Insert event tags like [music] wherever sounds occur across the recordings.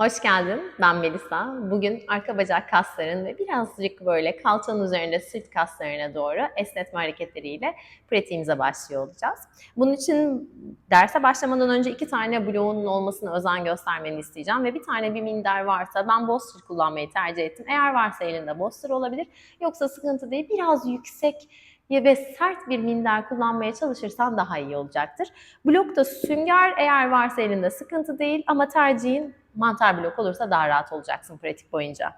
Hoş geldin. Ben Melisa. Bugün arka bacak kasların ve birazcık böyle kalçanın üzerinde sırt kaslarına doğru esnetme hareketleriyle pratiğimize başlıyor olacağız. Bunun için derse başlamadan önce iki tane bloğunun olmasına özen göstermeni isteyeceğim ve bir tane bir minder varsa ben Bolster kullanmayı tercih ettim. Eğer varsa elinde Bolster olabilir. Yoksa sıkıntı değil. Biraz yüksek ve sert bir minder kullanmaya çalışırsan daha iyi olacaktır. Blokta sünger eğer varsa elinde sıkıntı değil ama tercihin mantar blok olursa daha rahat olacaksın pratik boyunca.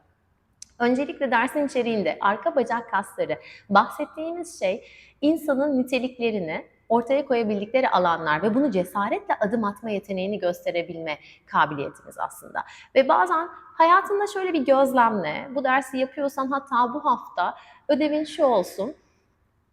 Öncelikle dersin içeriğinde arka bacak kasları bahsettiğimiz şey insanın niteliklerini ortaya koyabildikleri alanlar ve bunu cesaretle adım atma yeteneğini gösterebilme kabiliyetimiz aslında. Ve bazen hayatında şöyle bir gözlemle, bu dersi yapıyorsan hatta bu hafta ödevin şu olsun,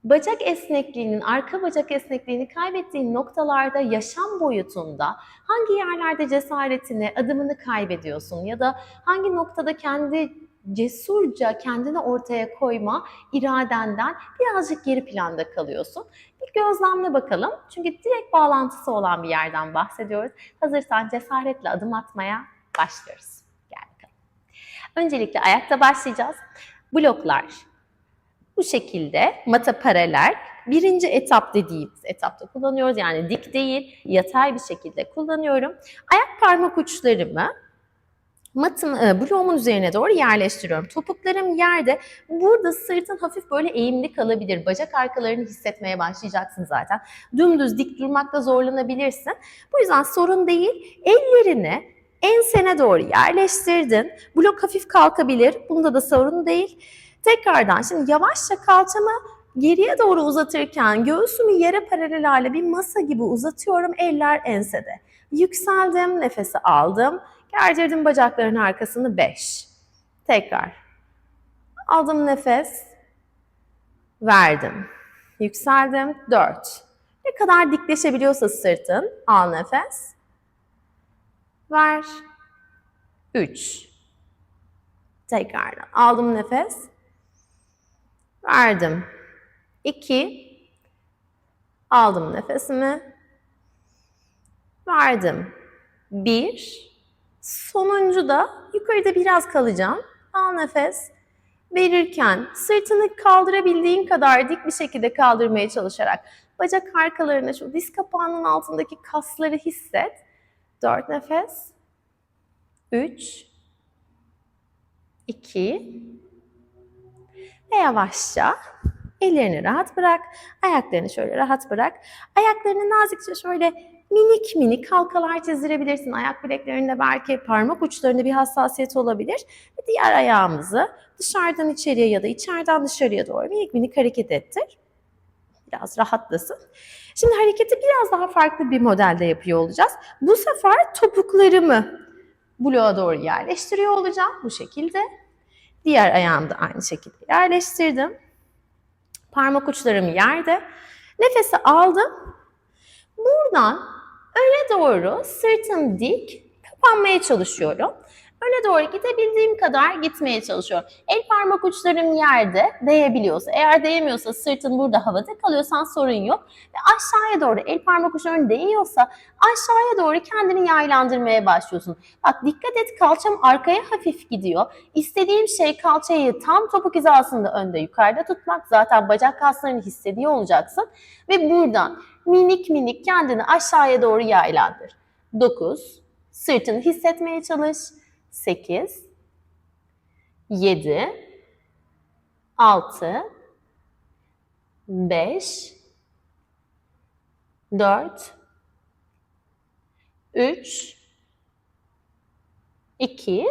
bacak esnekliğinin, arka bacak esnekliğini kaybettiğin noktalarda yaşam boyutunda hangi yerlerde cesaretini, adımını kaybediyorsun ya da hangi noktada kendi cesurca kendini ortaya koyma iradenden birazcık geri planda kalıyorsun. Bir gözlemle bakalım. Çünkü direkt bağlantısı olan bir yerden bahsediyoruz. Hazırsan cesaretle adım atmaya başlıyoruz. Gel bakalım. Öncelikle ayakta başlayacağız. Bloklar, bu şekilde mata paralel birinci etap dediğimiz etapta kullanıyoruz. Yani dik değil, yatay bir şekilde kullanıyorum. Ayak parmak uçlarımı matım, e, bloğumun üzerine doğru yerleştiriyorum. Topuklarım yerde. Burada sırtın hafif böyle eğimli kalabilir. Bacak arkalarını hissetmeye başlayacaksın zaten. Dümdüz dik durmakta zorlanabilirsin. Bu yüzden sorun değil. Ellerini ensene doğru yerleştirdin. Blok hafif kalkabilir. Bunda da sorun değil. Tekrardan şimdi yavaşça kalçamı geriye doğru uzatırken göğsümü yere paralel hale bir masa gibi uzatıyorum. Eller ensede. Yükseldim, nefesi aldım. Gerdirdim bacakların arkasını 5. Tekrar. Aldım nefes. Verdim. Yükseldim 4. Ne kadar dikleşebiliyorsa sırtın al nefes. Ver. 3. Tekrardan aldım nefes. Verdim. 2. Aldım nefesimi. Verdim. 1. Sonuncu da yukarıda biraz kalacağım. Al nefes. Verirken sırtını kaldırabildiğin kadar dik bir şekilde kaldırmaya çalışarak bacak arkalarına şu diz kapağının altındaki kasları hisset. 4 nefes. 3 2 ve yavaşça ellerini rahat bırak. Ayaklarını şöyle rahat bırak. Ayaklarını nazikçe şöyle minik minik halkalar çizdirebilirsin. Ayak bileklerinde belki parmak uçlarında bir hassasiyet olabilir. Diğer ayağımızı dışarıdan içeriye ya da içeriden dışarıya doğru minik minik hareket ettir. Biraz rahatlasın. Şimdi hareketi biraz daha farklı bir modelde yapıyor olacağız. Bu sefer topuklarımı bloğa doğru yerleştiriyor olacağım bu şekilde. Diğer ayağımı da aynı şekilde yerleştirdim. Parmak uçlarım yerde. Nefesi aldım. Buradan öne doğru sırtım dik kapanmaya çalışıyorum. Öne doğru gidebildiğim kadar gitmeye çalışıyorum. El parmak uçlarım yerde değebiliyorsa, eğer değemiyorsa sırtın burada havada kalıyorsan sorun yok. Ve aşağıya doğru el parmak uçların değiyorsa aşağıya doğru kendini yaylandırmaya başlıyorsun. Bak dikkat et kalçam arkaya hafif gidiyor. İstediğim şey kalçayı tam topuk hizasında önde yukarıda tutmak. Zaten bacak kaslarını hissediyor olacaksın. Ve buradan minik minik kendini aşağıya doğru yaylandır. 9. Sırtını hissetmeye çalış. 8 7 6 5 4 3 2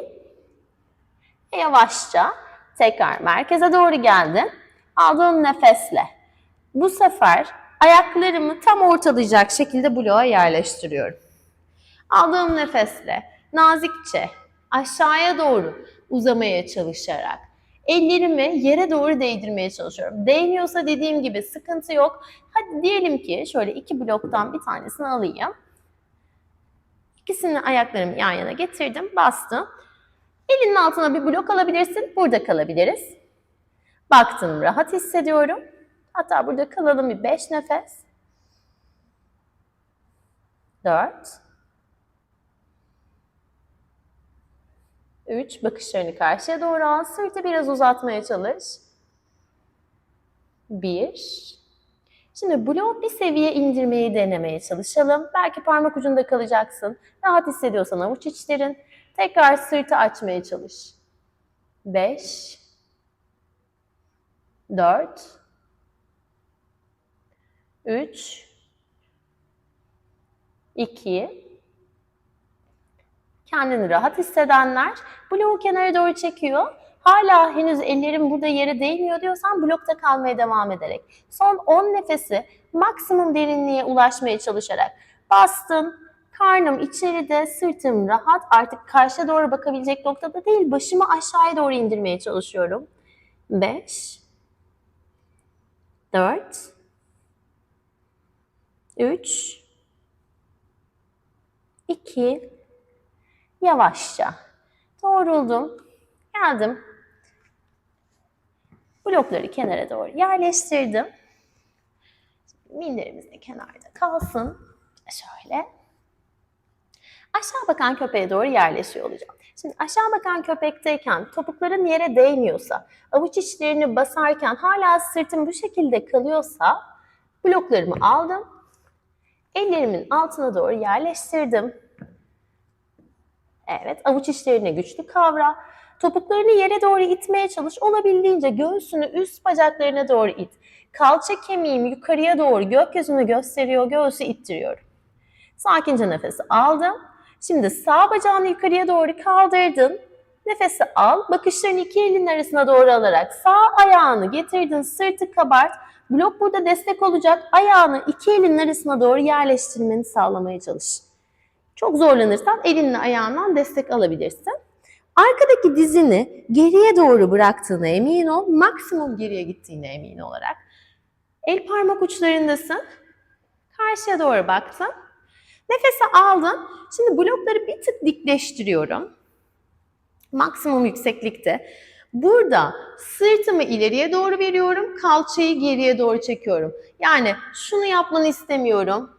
yavaşça tekrar merkeze doğru geldin. Aldığın nefesle bu sefer ayaklarımı tam ortalayacak şekilde bloğa yerleştiriyorum. Aldığım nefesle nazikçe aşağıya doğru uzamaya çalışarak ellerimi yere doğru değdirmeye çalışıyorum. Değmiyorsa dediğim gibi sıkıntı yok. Hadi diyelim ki şöyle iki bloktan bir tanesini alayım. İkisini ayaklarımı yan yana getirdim, bastım. Elinin altına bir blok alabilirsin, burada kalabiliriz. Baktım, rahat hissediyorum. Hatta burada kalalım bir beş nefes. Dört. 3. Bakışlarını karşıya doğru al. Sırtı biraz uzatmaya çalış. 1. Şimdi bloğu bir seviye indirmeyi denemeye çalışalım. Belki parmak ucunda kalacaksın. Rahat hissediyorsan avuç içlerin. Tekrar sırtı açmaya çalış. 5 4 3 2 Kendini rahat hissedenler bloğu kenara doğru çekiyor. Hala henüz ellerim burada yere değmiyor diyorsan blokta kalmaya devam ederek. Son 10 nefesi maksimum derinliğe ulaşmaya çalışarak bastın. Karnım içeride, sırtım rahat. Artık karşıya doğru bakabilecek noktada değil, başımı aşağıya doğru indirmeye çalışıyorum. 5 4 3 2 Yavaşça doğruldum. Geldim. Blokları kenara doğru yerleştirdim. Minderimiz de kenarda kalsın. Şöyle. Aşağı bakan köpeğe doğru yerleşiyor olacağım. Şimdi aşağı bakan köpekteyken topukların yere değmiyorsa, avuç içlerini basarken hala sırtım bu şekilde kalıyorsa bloklarımı aldım. Ellerimin altına doğru yerleştirdim. Evet, avuç içlerini güçlü kavra. Topuklarını yere doğru itmeye çalış. Olabildiğince göğsünü üst bacaklarına doğru it. Kalça kemiğim yukarıya doğru gökyüzünü gösteriyor, göğsü ittiriyorum. Sakince nefesi aldım. Şimdi sağ bacağını yukarıya doğru kaldırdın. Nefesi al. Bakışlarını iki elin arasına doğru alarak sağ ayağını getirdin. Sırtı kabart. Blok burada destek olacak. Ayağını iki elin arasına doğru yerleştirmeni sağlamaya çalış. Çok zorlanırsan elinle ayağından destek alabilirsin. Arkadaki dizini geriye doğru bıraktığına emin ol. Maksimum geriye gittiğine emin olarak. El parmak uçlarındasın. Karşıya doğru baktın. Nefesi aldın. Şimdi blokları bir tık dikleştiriyorum. Maksimum yükseklikte. Burada sırtımı ileriye doğru veriyorum, kalçayı geriye doğru çekiyorum. Yani şunu yapmanı istemiyorum.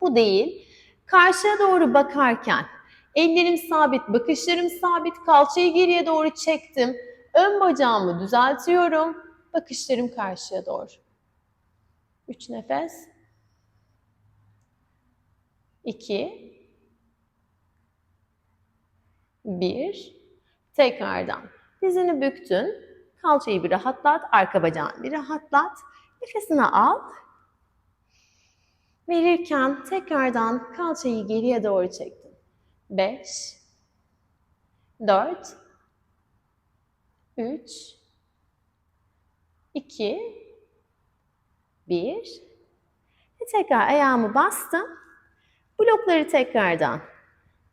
Bu değil. Karşıya doğru bakarken ellerim sabit, bakışlarım sabit, kalçayı geriye doğru çektim. Ön bacağımı düzeltiyorum. Bakışlarım karşıya doğru. Üç nefes. İki. Bir. Tekrardan. Dizini büktün. Kalçayı bir rahatlat. Arka bacağını bir rahatlat. Nefesini al. Verirken tekrardan kalçayı geriye doğru çektin. 5 4 3 2 1 ve tekrar ayağımı bastım. Blokları tekrardan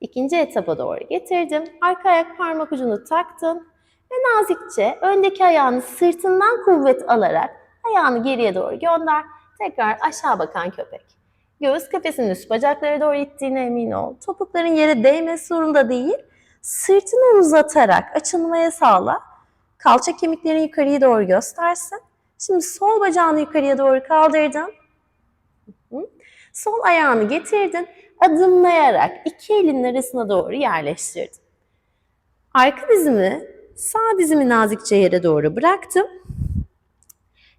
ikinci etapa doğru getirdim. Arka ayak parmak ucunu taktın ve nazikçe öndeki ayağını sırtından kuvvet alarak ayağını geriye doğru gönder. Tekrar aşağı bakan köpek. Göğüs kafesinin üst bacaklara doğru ittiğine emin ol. Topukların yere değmesi zorunda değil. Sırtını uzatarak açılmaya sağla. Kalça kemiklerini yukarıya doğru göstersin. Şimdi sol bacağını yukarıya doğru kaldırdın. Sol ayağını getirdin. Adımlayarak iki elin arasına doğru yerleştirdin. Arka dizimi, sağ dizimi nazikçe yere doğru bıraktım.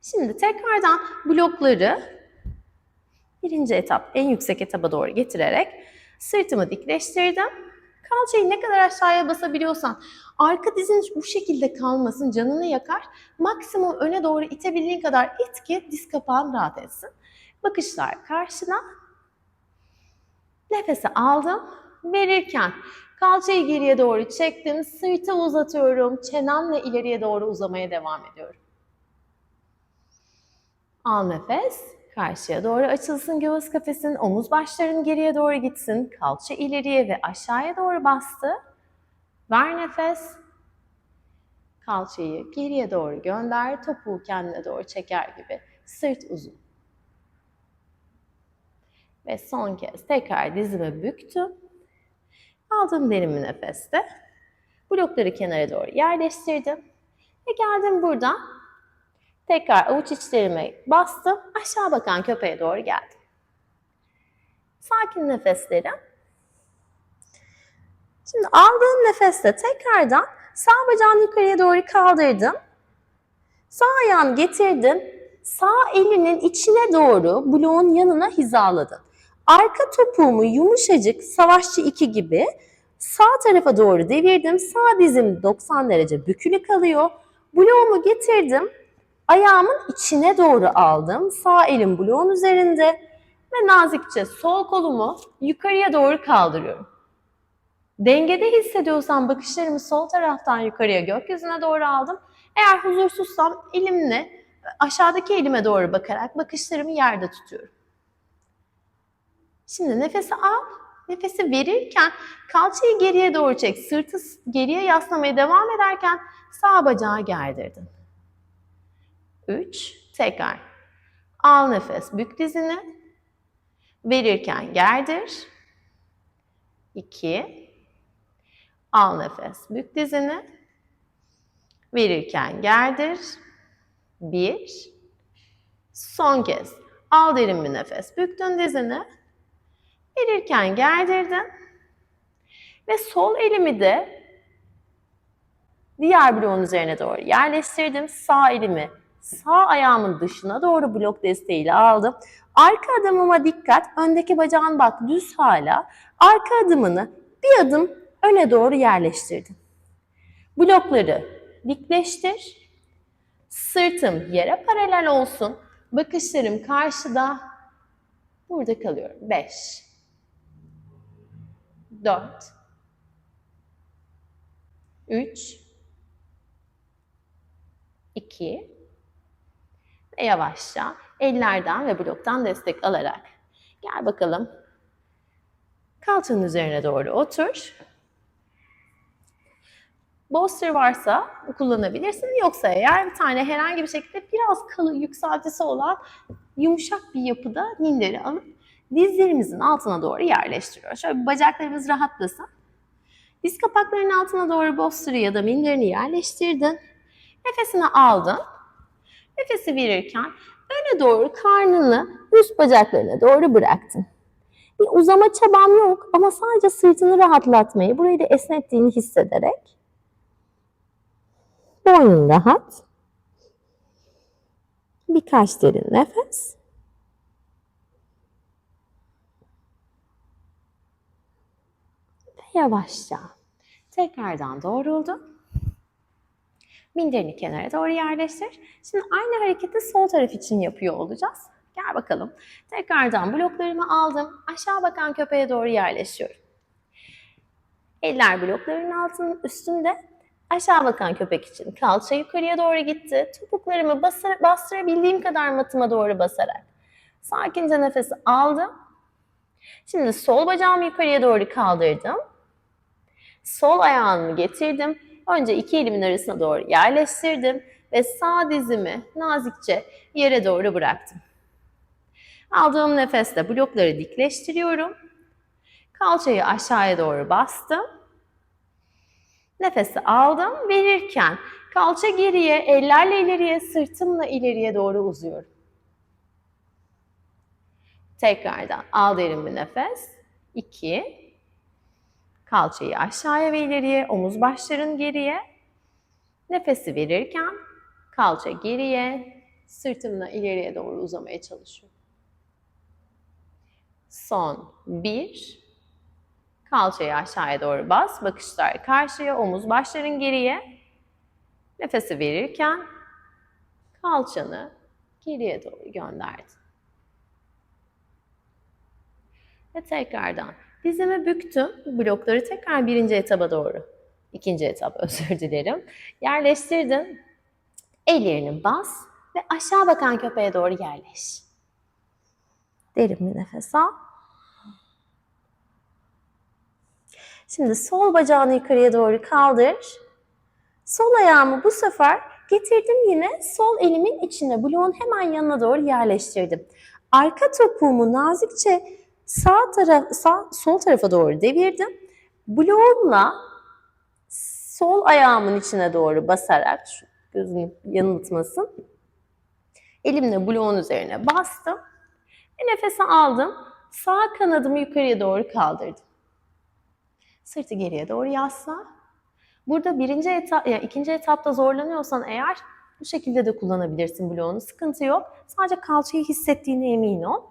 Şimdi tekrardan blokları birinci etap en yüksek etaba doğru getirerek sırtımı dikleştirdim. Kalçayı ne kadar aşağıya basabiliyorsan arka dizin bu şekilde kalmasın canını yakar. Maksimum öne doğru itebildiğin kadar it ki diz kapağın rahat etsin. Bakışlar karşına. Nefesi aldım. Verirken kalçayı geriye doğru çektim. Sırtı uzatıyorum. Çenemle ileriye doğru uzamaya devam ediyorum. Al nefes. Karşıya doğru açılsın göğüs kafesin, omuz başların geriye doğru gitsin, kalça ileriye ve aşağıya doğru bastı. Ver nefes. Kalçayı geriye doğru gönder, topuğu kendine doğru çeker gibi. Sırt uzun. Ve son kez tekrar dizimi büktüm. Aldım derin bir nefeste. Blokları kenara doğru yerleştirdim. Ve geldim buradan Tekrar avuç içlerime bastım. Aşağı bakan köpeğe doğru geldim. Sakin nefeslerim. Şimdi aldığım nefeste tekrardan sağ bacağını yukarıya doğru kaldırdım. Sağ ayağını getirdin. Sağ elinin içine doğru bloğun yanına hizaladın. Arka topuğumu yumuşacık savaşçı 2 gibi sağ tarafa doğru devirdim. Sağ dizim 90 derece bükülü kalıyor. Bloğumu getirdim. Ayağımın içine doğru aldım. Sağ elim bloğun üzerinde ve nazikçe sol kolumu yukarıya doğru kaldırıyorum. Dengede hissediyorsam bakışlarımı sol taraftan yukarıya gökyüzüne doğru aldım. Eğer huzursuzsam elimle aşağıdaki elime doğru bakarak bakışlarımı yerde tutuyorum. Şimdi nefesi al. Nefesi verirken kalçayı geriye doğru çek. Sırtı geriye yaslamaya devam ederken sağ bacağı gerdirdin. 3. Tekrar. Al nefes. Bük dizini. Verirken gerdir. 2. Al nefes. Bük dizini. Verirken gerdir. 1. Son kez. Al derin bir nefes. Büktün dizini. Verirken gerdirdin. Ve sol elimi de diğer bloğun üzerine doğru yerleştirdim. Sağ elimi sağ ayağımın dışına doğru blok desteğiyle aldım. Arka adımıma dikkat. Öndeki bacağın bak düz hala. Arka adımını bir adım öne doğru yerleştirdim. Blokları dikleştir. Sırtım yere paralel olsun. Bakışlarım karşıda. Burada kalıyorum. 5 4 3 2 ve yavaşça ellerden ve bloktan destek alarak gel bakalım. Kalçanın üzerine doğru otur. Bolster varsa kullanabilirsin. Yoksa eğer bir tane herhangi bir şekilde biraz kalı yükseltisi olan yumuşak bir yapıda minderi alıp dizlerimizin altına doğru yerleştiriyoruz. Şöyle bacaklarımız rahatlasın. Diz kapaklarının altına doğru bolster'ı ya da minderini yerleştirdin. Nefesini aldın. Nefesi verirken öne doğru karnını üst bacaklarına doğru bıraktın. Bir uzama çabam yok ama sadece sırtını rahatlatmayı, burayı da esnettiğini hissederek boynun rahat. Birkaç derin nefes. Ve yavaşça tekrardan doğruldu. Minderini kenara doğru yerleştir. Şimdi aynı hareketi sol taraf için yapıyor olacağız. Gel bakalım. Tekrardan bloklarımı aldım. Aşağı bakan köpeğe doğru yerleşiyorum. Eller blokların altının üstünde. Aşağı bakan köpek için kalça yukarıya doğru gitti. Topuklarımı basır, bastırabildiğim kadar matıma doğru basarak. Sakince nefesi aldım. Şimdi sol bacağımı yukarıya doğru kaldırdım. Sol ayağımı getirdim. Önce iki elimin arasına doğru yerleştirdim ve sağ dizimi nazikçe yere doğru bıraktım. Aldığım nefeste blokları dikleştiriyorum. Kalçayı aşağıya doğru bastım. Nefesi aldım. Verirken kalça geriye, ellerle ileriye, sırtımla ileriye doğru uzuyorum. Tekrardan al derin bir nefes. 2 Kalçayı aşağıya ve ileriye, omuz başların geriye. Nefesi verirken kalça geriye, sırtımla ileriye doğru uzamaya çalışıyorum. Son 1 Kalçayı aşağıya doğru bas. Bakışlar karşıya, omuz başların geriye. Nefesi verirken kalçanı geriye doğru gönderdin. Ve tekrardan dizimi büktüm. Blokları tekrar birinci etaba doğru. ikinci etap [laughs] özür dilerim. Yerleştirdin. Ellerini bas ve aşağı bakan köpeğe doğru yerleş. Derin bir nefes al. Şimdi sol bacağını yukarıya doğru kaldır. Sol ayağımı bu sefer getirdim yine sol elimin içine bloğun hemen yanına doğru yerleştirdim. Arka topuğumu nazikçe sağ taraf sağ sol tarafa doğru devirdim. Bloğumla sol ayağımın içine doğru basarak şu gözünü yanıltmasın. Elimle bloğun üzerine bastım. Ve nefesi aldım. Sağ kanadımı yukarıya doğru kaldırdım. Sırtı geriye doğru yasla. Burada birinci etap, yani ikinci etapta zorlanıyorsan eğer bu şekilde de kullanabilirsin bloğunu. Sıkıntı yok. Sadece kalçayı hissettiğine emin ol.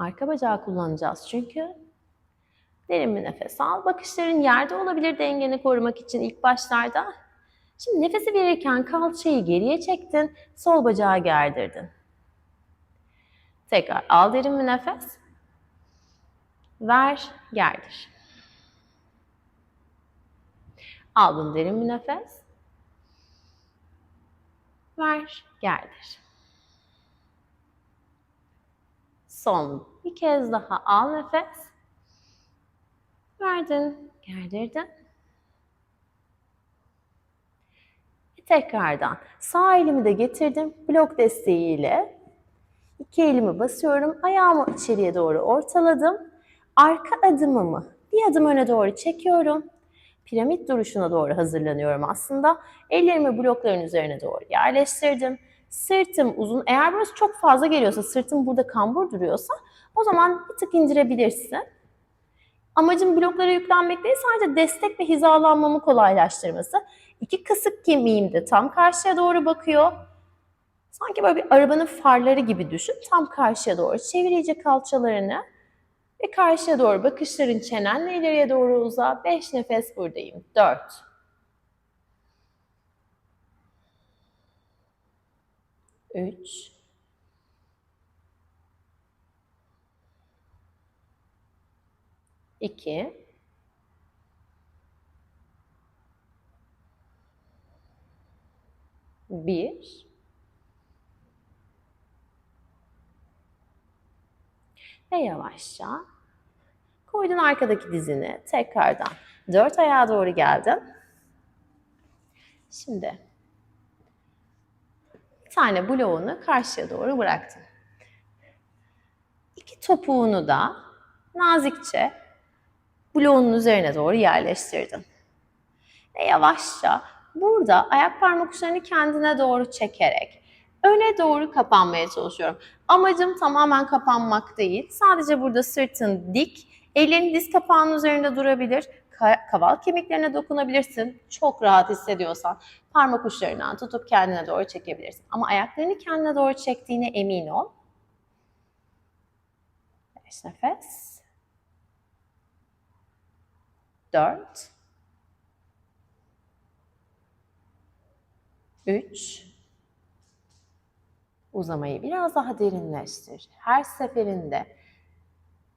Arka bacağı kullanacağız çünkü. Derin bir nefes al. Bakışların yerde olabilir dengeni korumak için ilk başlarda. Şimdi nefesi verirken kalçayı geriye çektin, sol bacağı gerdirdin. Tekrar al derin bir nefes. Ver, gerdir. Aldın derin bir nefes. Ver, gerdir. Son bir kez daha al nefes. Verdin, gerdirdin. Tekrardan sağ elimi de getirdim blok desteğiyle. İki elimi basıyorum. Ayağımı içeriye doğru ortaladım. Arka adımımı bir adım öne doğru çekiyorum. Piramit duruşuna doğru hazırlanıyorum aslında. Ellerimi blokların üzerine doğru yerleştirdim. Sırtım uzun. Eğer burası çok fazla geliyorsa, sırtım burada kambur duruyorsa o zaman bir tık indirebilirsin. Amacım bloklara yüklenmek değil, sadece destek ve hizalanmamı kolaylaştırması. İki kısık kemiğim de tam karşıya doğru bakıyor. Sanki böyle bir arabanın farları gibi düşün. Tam karşıya doğru çevir kalçalarını. Ve karşıya doğru bakışların çenenle ileriye doğru uza. Beş nefes buradayım. Dört. Üç. İki. Bir. Ve yavaşça koydun arkadaki dizini tekrardan dört ayağa doğru geldin. Şimdi bir tane bloğunu karşıya doğru bıraktın. İki topuğunu da nazikçe bloğunun üzerine doğru yerleştirdin. Ve yavaşça burada ayak parmak uçlarını kendine doğru çekerek öne doğru kapanmaya çalışıyorum. Amacım tamamen kapanmak değil. Sadece burada sırtın dik, ellerin diz kapağının üzerinde durabilir. Kaval kemiklerine dokunabilirsin. Çok rahat hissediyorsan parmak uçlarından tutup kendine doğru çekebilirsin. Ama ayaklarını kendine doğru çektiğine emin ol. Beş nefes. Dört. Üç. Uzamayı biraz daha derinleştir. Her seferinde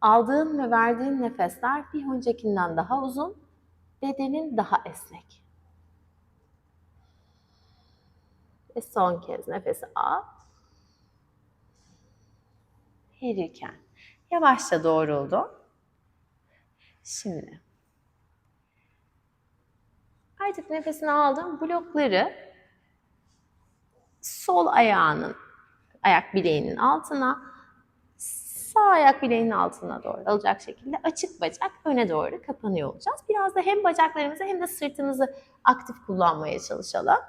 aldığın ve verdiğin nefesler bir öncekinden daha uzun, bedenin daha esnek. Ve son kez nefesi al. Verirken yavaşça doğruldu. Şimdi artık nefesini aldım. Blokları sol ayağının ayak bileğinin altına, sağ ayak bileğinin altına doğru alacak şekilde açık bacak öne doğru kapanıyor olacağız. Biraz da hem bacaklarımızı hem de sırtımızı aktif kullanmaya çalışalım.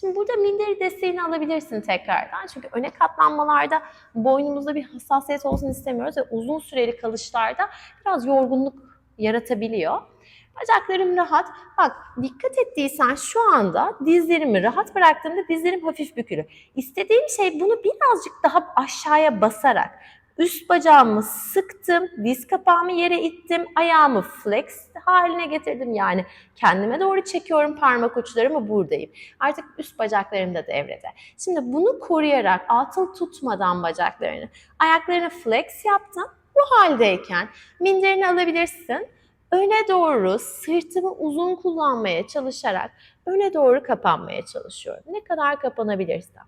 Şimdi burada minderi desteğini alabilirsin tekrardan. Çünkü öne katlanmalarda boynumuzda bir hassasiyet olsun istemiyoruz ve uzun süreli kalışlarda biraz yorgunluk yaratabiliyor. Bacaklarım rahat. Bak dikkat ettiysen şu anda dizlerimi rahat bıraktığımda dizlerim hafif bükülü. İstediğim şey bunu birazcık daha aşağıya basarak üst bacağımı sıktım, diz kapağımı yere ittim, ayağımı flex haline getirdim. Yani kendime doğru çekiyorum parmak uçlarımı buradayım. Artık üst bacaklarım da devrede. Şimdi bunu koruyarak altıl tutmadan bacaklarını, ayaklarını flex yaptın. Bu haldeyken minderini alabilirsin öne doğru sırtımı uzun kullanmaya çalışarak öne doğru kapanmaya çalışıyorum. Ne kadar kapanabilirsem.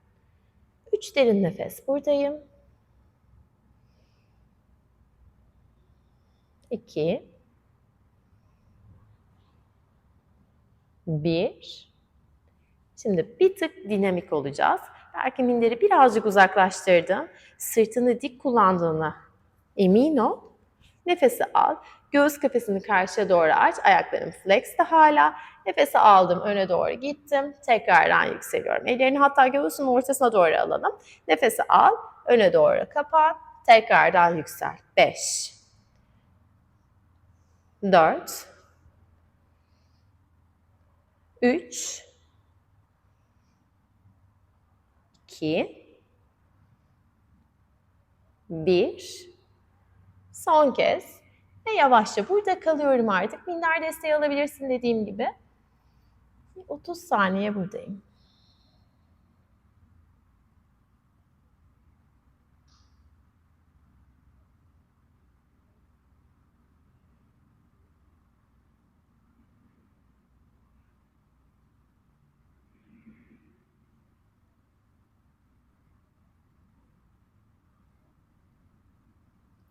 Üç derin nefes buradayım. İki. Bir. Şimdi bir tık dinamik olacağız. Belki minderi birazcık uzaklaştırdım. Sırtını dik kullandığına emin ol. Nefesi al. Göğüs kafesini karşıya doğru aç. Ayaklarım flex'te hala. Nefesi aldım, öne doğru gittim. Tekrardan yükseliyorum. Ellerini hatta göğsün ortasına doğru alalım. Nefesi al, öne doğru kapat. Tekrardan yüksel. 5 4 3 2 1 Son kez ve yavaşça burada kalıyorum artık. Minder desteği alabilirsin dediğim gibi. 30 saniye buradayım.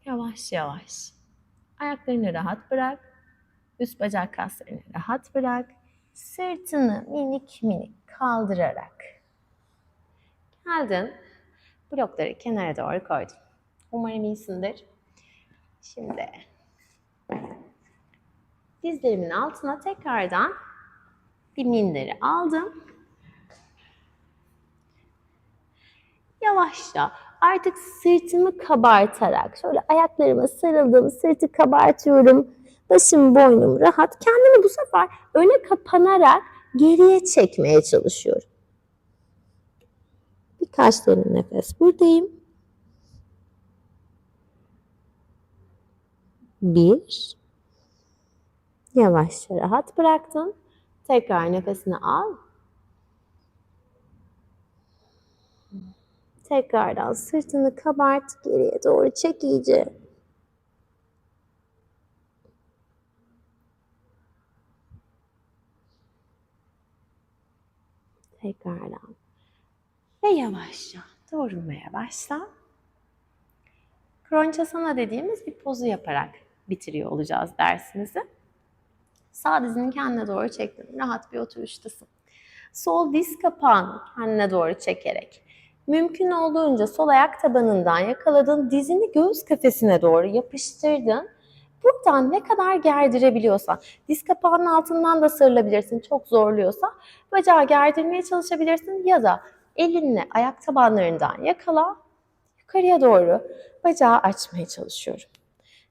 Yavaş yavaş. Ayaklarını rahat bırak. Üst bacak kaslarını rahat bırak. Sırtını minik minik kaldırarak. Geldin. Blokları kenara doğru koydun. Umarım iyisindir. Şimdi dizlerimin altına tekrardan bir minderi aldım. Yavaşça artık sırtımı kabartarak şöyle ayaklarıma sarıldım, sırtı kabartıyorum. Başım, boynum rahat. Kendimi bu sefer öne kapanarak geriye çekmeye çalışıyorum. Birkaç derin nefes buradayım. Bir. Yavaşça rahat bıraktım. Tekrar nefesini al. Tekrardan sırtını kabart, geriye doğru çek iyice. Tekrardan. Ve yavaşça doğrulmaya başla. Kronçasana dediğimiz bir pozu yaparak bitiriyor olacağız dersimizi. Sağ dizini kendine doğru çektin. Rahat bir oturuştasın. Sol diz kapağını kendine doğru çekerek Mümkün olduğunca sol ayak tabanından yakaladın, dizini göğüs kafesine doğru yapıştırdın. Buradan ne kadar gerdirebiliyorsan, diz kapağının altından da sarılabilirsin çok zorluyorsa. Bacağı gerdirmeye çalışabilirsin ya da elinle ayak tabanlarından yakala, yukarıya doğru bacağı açmaya çalışıyorum.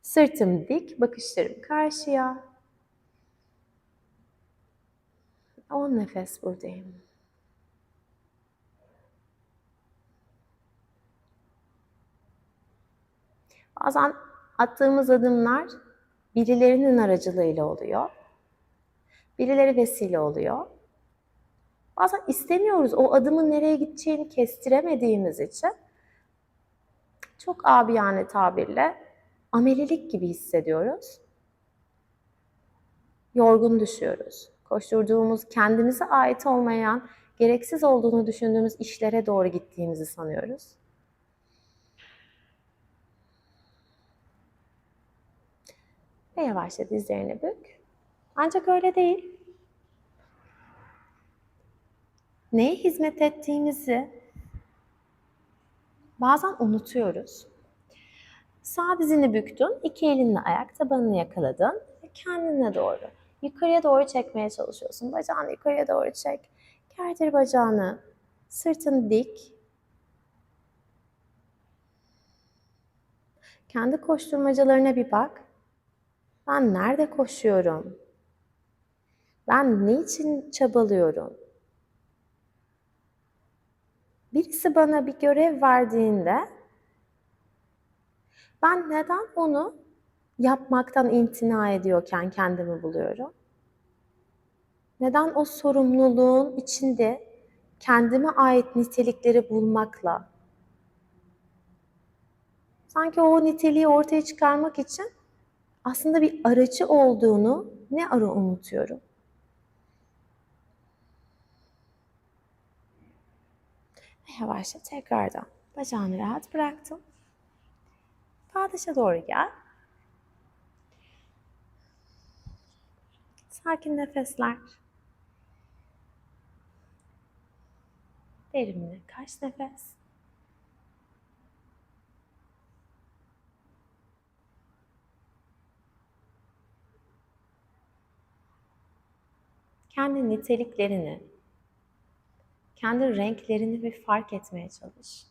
Sırtım dik, bakışlarım karşıya. 10 nefes buradayım. Bazen attığımız adımlar birilerinin aracılığıyla oluyor. Birileri vesile oluyor. Bazen istemiyoruz o adımın nereye gideceğini kestiremediğimiz için çok abiyane tabirle amelilik gibi hissediyoruz. Yorgun düşüyoruz. Koşturduğumuz, kendimize ait olmayan, gereksiz olduğunu düşündüğümüz işlere doğru gittiğimizi sanıyoruz. Ve yavaşça dizlerini bük. Ancak öyle değil. Neye hizmet ettiğimizi bazen unutuyoruz. Sağ dizini büktün, iki elinle ayak tabanını yakaladın ve kendine doğru, yukarıya doğru çekmeye çalışıyorsun. Bacağını yukarıya doğru çek. Gerdir bacağını, sırtını dik. Kendi koşturmacalarına bir bak. Ben nerede koşuyorum? Ben ne için çabalıyorum? Birisi bana bir görev verdiğinde ben neden onu yapmaktan imtina ediyorken kendimi buluyorum? Neden o sorumluluğun içinde kendime ait nitelikleri bulmakla sanki o niteliği ortaya çıkarmak için aslında bir aracı olduğunu ne ara unutuyorum. Ve yavaşça tekrardan bacağını rahat bıraktım. Bağdaşa doğru gel. Sakin nefesler. Derinle kaç nefes. kendi niteliklerini, kendi renklerini bir fark etmeye çalış.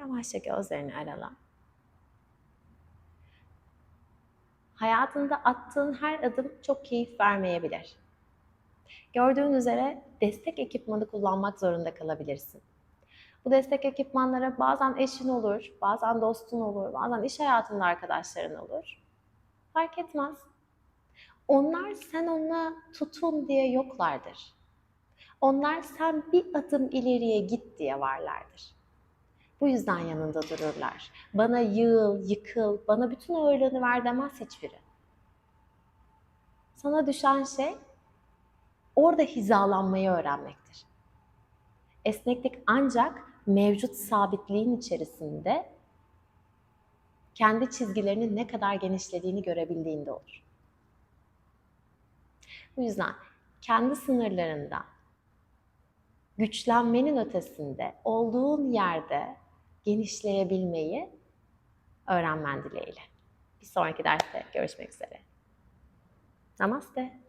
Yavaşça gözlerini arala. Hayatında attığın her adım çok keyif vermeyebilir. Gördüğün üzere destek ekipmanı kullanmak zorunda kalabilirsin. Bu destek ekipmanlara bazen eşin olur, bazen dostun olur, bazen iş hayatında arkadaşların olur. Fark etmez. Onlar sen ona tutun diye yoklardır. Onlar sen bir adım ileriye git diye varlardır. Bu yüzden yanında dururlar. Bana yığıl, yıkıl, bana bütün ağırlığını ver demez hiçbiri. Sana düşen şey orada hizalanmayı öğrenmektir. Esneklik ancak mevcut sabitliğin içerisinde kendi çizgilerinin ne kadar genişlediğini görebildiğinde olur. Bu yüzden kendi sınırlarında güçlenmenin ötesinde olduğun yerde genişleyebilmeyi öğrenmen dileğiyle. Bir sonraki derste görüşmek üzere. Namaste.